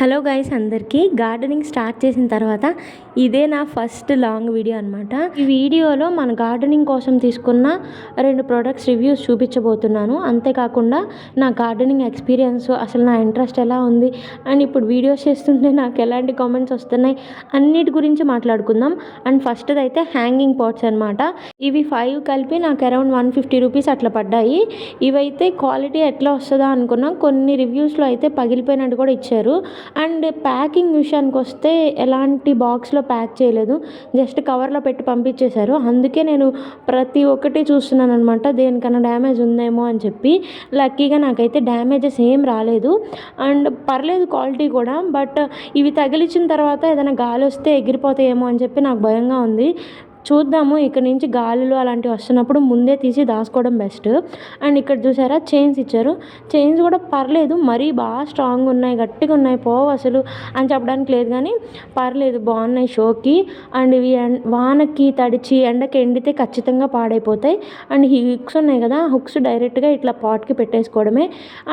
Hello guys అందరికీ. Gardening start చేసిన తర్వాత ఇదే నా ఫస్ట్ లాంగ్ వీడియో అనమాట ఈ వీడియోలో మన గార్డెనింగ్ కోసం తీసుకున్న రెండు ప్రొడక్ట్స్ రివ్యూస్ చూపించబోతున్నాను. అంతేకాకుండా నా గార్డెనింగ్ ఎక్స్పీరియన్స్ అసలు నా ఇంట్రెస్ట్ ఎలా ఉంది అండ్ ఇప్పుడు వీడియోస్ చేస్తుంటే నాకు ఎలాంటి కామెంట్స్ వస్తున్నాయి అన్నిటి గురించి మాట్లాడుకుందాం. అండ్ ఫస్ట్ అయితే హ్యాంగింగ్ పాట్స్ అనమాట ఇవి ఫైవ్ కలిపి నాకు అరౌండ్ వన్ ఫిఫ్టీ రూపీస్ అట్లా పడ్డాయి. ఇవైతే క్వాలిటీ ఎట్లా వస్తుందా అనుకున్నా కొన్ని రివ్యూస్లో అయితే పగిలిపోయినట్టు కూడా ఇచ్చారు. అండ్ ప్యాకింగ్ విషయానికి వస్తే ఎలాంటి బాక్స్లో ప్యాక్ చేయలేదు. జస్ట్ కవర్లో పెట్టి పంపించేశారు. అందుకే నేను ప్రతి ఒక్కటి చూస్తున్నాను అనమాట దేనికన్నా డ్యామేజ్ ఉందేమో అని చెప్పి. లక్కీగా నాకైతే డ్యామేజెస్ ఏం రాలేదు. అండ్ పర్లేదు క్వాలిటీ కూడా. బట్ ఇవి తగిలించిన తర్వాత ఏదైనా గాలి వస్తే ఎగిరిపోతాయేమో అని చెప్పి నాకు భయంగా ఉంది. చూద్దాము. ఇక్కడ నుంచి గాలులు అలాంటివి వస్తున్నప్పుడు ముందే తీసి దాచుకోవడం బెస్ట్. అండ్ ఇక్కడ చూసారా చైన్స్ ఇచ్చారు. చైన్స్ కూడా పర్లేదు మరీ బాగా స్ట్రాంగ్ ఉన్నాయి గట్టిగా ఉన్నాయి పోవు అసలు అని చెప్పడానికి లేదు కానీ పర్లేదు బాగున్నాయి షోకి. అండ్ ఇవి వానకి తడిచి ఎండకి ఎండితే ఖచ్చితంగా పాడైపోతాయి. అండ్ ఈ హుక్స్ ఉన్నాయి కదా హుక్స్ డైరెక్ట్గా ఇట్లా పాట్కి పెట్టేసుకోవడమే.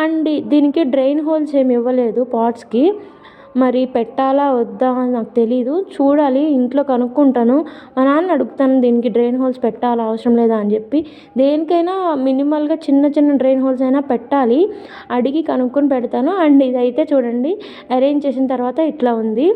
అండ్ దీనికి డ్రైన్ హోల్స్ ఏమి ఇవ్వలేదు పాట్స్కి. మరి పెట్టాలా వద్దా అని నాకు తెలీదు. చూడాలి ఇంట్లో కనుక్కుంటాను. మా నాన్న అడుగుతాను దీనికి డ్రైన్ హోల్స్ పెట్టాలా అవసరం లేదా అని చెప్పి. దేనికైనా మినిమల్గా చిన్న చిన్న డ్రైన్ హోల్స్ అయినా పెట్టాలి. అడిగి కనుక్కొని పెడతాను. అండ్ ఇదైతే చూడండి అరేంజ్ చేసిన తర్వాత ఇట్లా ఉంది.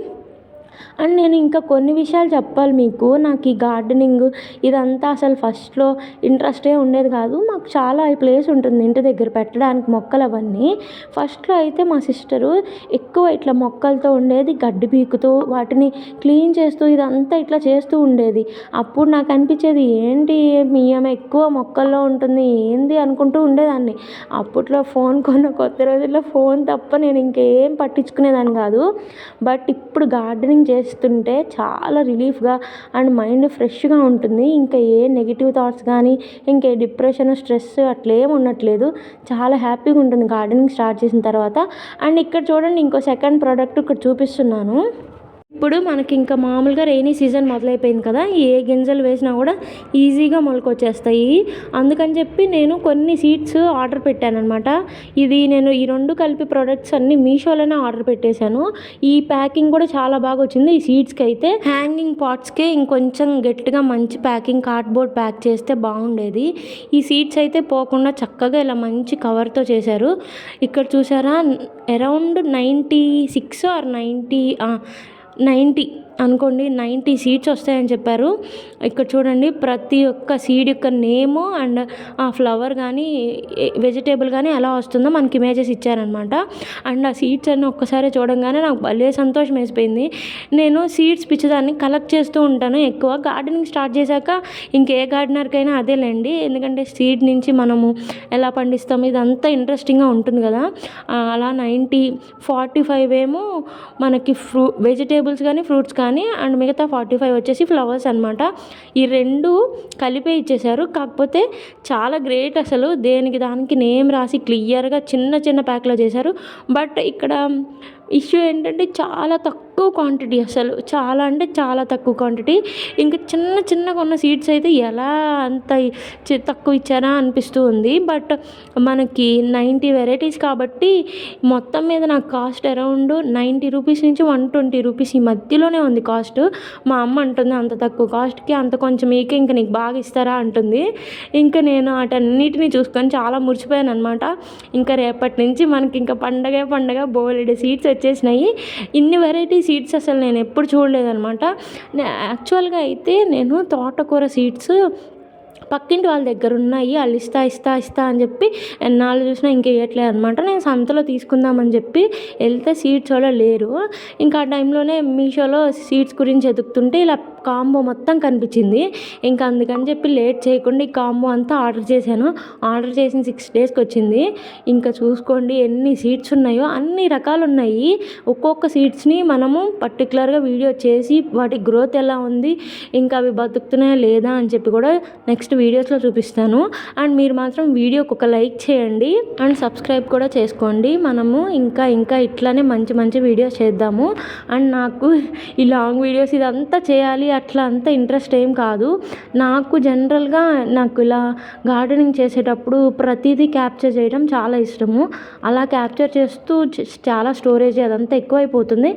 అండ్ నేను ఇంకా కొన్ని విషయాలు చెప్పాలి మీకు. నాకు ఈ గార్డెనింగ్ ఇదంతా అసలు ఫస్ట్లో ఇంట్రెస్టే ఉండేది కాదు. మాకు చాలా ప్లేస్ ఉంటుంది ఇంటి దగ్గర పెట్టడానికి మొక్కలు అవన్నీ. ఫస్ట్లో అయితే మా సిస్టరు ఎక్కువ ఇట్లా మొక్కలతో ఉండేది గడ్డి పీకుతూ వాటిని క్లీన్ చేస్తూ ఇదంతా ఇట్లా చేస్తూ ఉండేది. అప్పుడు నాకు అనిపించేది ఏంటి మీ ఆమె ఎక్కువ మొక్కల్లో ఉంటుంది ఏంది? అనుకుంటూ ఉండేదాన్ని. అప్పట్లో ఫోన్ కొన్న కొత్త రోజుల్లో ఫోన్ తప్ప నేను ఇంకేం పట్టించుకునేదాన్ని కాదు. బట్ ఇప్పుడు గార్డెనింగ్ చేస్తుంటే చాలా రిలీఫ్గా అండ్ మైండ్ ఫ్రెష్గా ఉంటుంది. ఇంకా ఏ నెగిటివ్ థాట్స్ కానీ ఇంకే డిప్రెషన్ స్ట్రెస్ అట్లేం ఉండట్లేదు. చాలా హ్యాపీగా ఉంటుంది. గార్డెనింగ్ స్టార్ట్ చేసిన తర్వాత అండ్ ఇక్కడ చూడండి ఇంకో సెకండ్ ప్రోడక్ట్ ఇక్కడ చూపిస్తున్నాను. ఇప్పుడు మనకి ఇంకా మామూలుగా రెయినీ సీజన్ మొదలైపోయింది కదా ఏ గింజలు వేసినా కూడా ఈజీగా మొలకొచ్చేస్తాయి. అందుకని చెప్పి నేను కొన్ని సీడ్స్ ఆర్డర్ పెట్టాను అనమాట ఇది నేను ఈ రెండు కలిపి ప్రొడక్ట్స్ అన్ని మీషోలోనే ఆర్డర్ పెట్టేశాను. ఈ ప్యాకింగ్ కూడా చాలా బాగా వచ్చింది. ఈ సీడ్స్కి అయితే హ్యాంగింగ్ పాట్స్కే ఇంకొంచెం గట్టిగా మంచి ప్యాకింగ్ కార్డ్బోర్డ్ ప్యాక్ చేస్తే బాగుండేది. ఈ సీడ్స్ అయితే పోకుండా చక్కగా ఇలా మంచి కవర్తో చేశారు. ఇక్కడ చూసారా around ninety six or ninety ninety అనుకోండి నైంటీ సీడ్స్ వస్తాయని చెప్పారు. ఇక్కడ చూడండి ప్రతి ఒక్క సీడ్ యొక్క నేము అండ్ ఆ ఫ్లవర్ కానీ వెజిటేబుల్ కానీ ఎలా వస్తుందో మనకి ఇమేజెస్ ఇచ్చారనమాట అండ్ ఆ సీడ్స్ అన్నీ ఒక్కసారి చూడంగానే నాకు భలే సంతోషం వేసిపోయింది. నేను సీడ్స్ పిచ్చిదాన్ని కలెక్ట్ చేస్తూ ఉంటాను ఎక్కువ. గార్డెనింగ్ స్టార్ట్ చేశాక ఇంకే గార్డెనర్కైనా అదేలేండి. ఎందుకంటే సీడ్ నుంచి మనము ఎలా పండిస్తాం ఇదంతా ఇంట్రెస్టింగ్గా ఉంటుంది కదా. అలా నైంటీ ఫార్టీ ఫైవ్ ఏమో మనకి ఫ్రూ వెజిటేబుల్స్ కానీ ఫ్రూట్స్ కానీ కానీ అండ్ మిగతా ఫార్టీ ఫైవ్ వచ్చేసి ఫ్లవర్స్ అనమాట ఈ రెండు కలిపే ఇచ్చేసారు కాకపోతే చాలా గ్రేట్ అసలు. దేనికి దానికి నేమ్ రాసి క్లియర్గా చిన్న చిన్న ప్యాక్లో చేశారు. బట్ ఇక్కడ ఇష్యూ ఏంటంటే చాలా తక్కువ క్వాంటిటీ అసలు. చాలా అంటే చాలా తక్కువ క్వాంటిటీ ఇంకా చిన్న చిన్నగా ఉన్న సీడ్స్ అయితే ఎలా అంత తక్కువ ఇచ్చారా అనిపిస్తూ ఉంది. బట్ మనకి నైంటీ వెరైటీస్ కాబట్టి మొత్తం మీద నాకు కాస్ట్ అరౌండ్ నైంటీ రూపీస్ నుంచి వన్ ట్వంటీ రూపీస్ ఈ మధ్యలోనే ఉంది కాస్ట్ మా అమ్మ అంటుంది అంత తక్కువ కాస్ట్కి అంత కొంచెం మీకే ఇంకా నీకు బాగా ఇస్తారా అంటుంది. ఇంకా నేను వాటన్నిటిని చూసుకొని చాలా మురిచిపోయాను అనమాట ఇంకా రేపటి నుంచి మనకి ఇంకా పండగ పండగ బోలెడు సీడ్స్ వచ్చేసినాయి. ఇన్ని వెరైటీ సీడ్స్ అసలు నేను ఎప్పుడు చూడలేదనమాట యాక్చువల్గా అయితే నేను తోటకూర సీడ్స్ పక్కింటి వాళ్ళ దగ్గర ఉన్నాయి వాళ్ళు ఇస్తా ఇస్తా ఇస్తా అని చెప్పి ఎన్నాళ్ళు చూసినా ఇంక ఇవ్వట్లేదు అనమాట నేను సంతలో తీసుకుందామని చెప్పి వెళ్తే సీడ్స్ వాళ్ళు లేరు. ఇంకా ఆ టైంలోనే మీషోలో సీడ్స్ గురించి ఎదుగుతుంటే ఇలా కాంబో మొత్తం కనిపించింది. ఇంకా అందుకని చెప్పి లేట్ చేయకుండా ఈ కాంబో అంతా ఆర్డర్ చేశాను. ఆర్డర్ చేసిన సిక్స్ డేస్కి వచ్చింది. ఇంకా చూసుకోండి ఎన్ని సీట్స్ ఉన్నాయో అన్ని రకాలు ఉన్నాయి. ఒక్కొక్క సీట్స్ని మనము పర్టికులర్గా వీడియో చేసి వాటి గ్రోత్ ఎలా ఉంది ఇంకా అవి బతుకుతున్నాయా లేదా అని చెప్పి కూడా నెక్స్ట్ వీడియోస్లో చూపిస్తాను. అండ్ మీరు మాత్రం వీడియోకి ఒక లైక్ చేయండి. అండ్ సబ్స్క్రైబ్ కూడా చేసుకోండి. మనము ఇంకా ఇంకా ఇట్లానే మంచి మంచి వీడియోస్ చేద్దాము. అండ్ నాకు ఈ లాంగ్ వీడియోస్ ఇదంతా చేయాలి అట్లా అంత ఇంట్రెస్ట్ ఏం కాదు. నాకు జనరల్గా నాకు ఇలా గార్డెనింగ్ చేసేటప్పుడు ప్రతిదీ క్యాప్చర్ చేయడం చాలా ఇష్టము. అలా క్యాప్చర్ చేస్తూ చాలా స్టోరేజ్ అదంతా ఎక్కువైపోతుంది.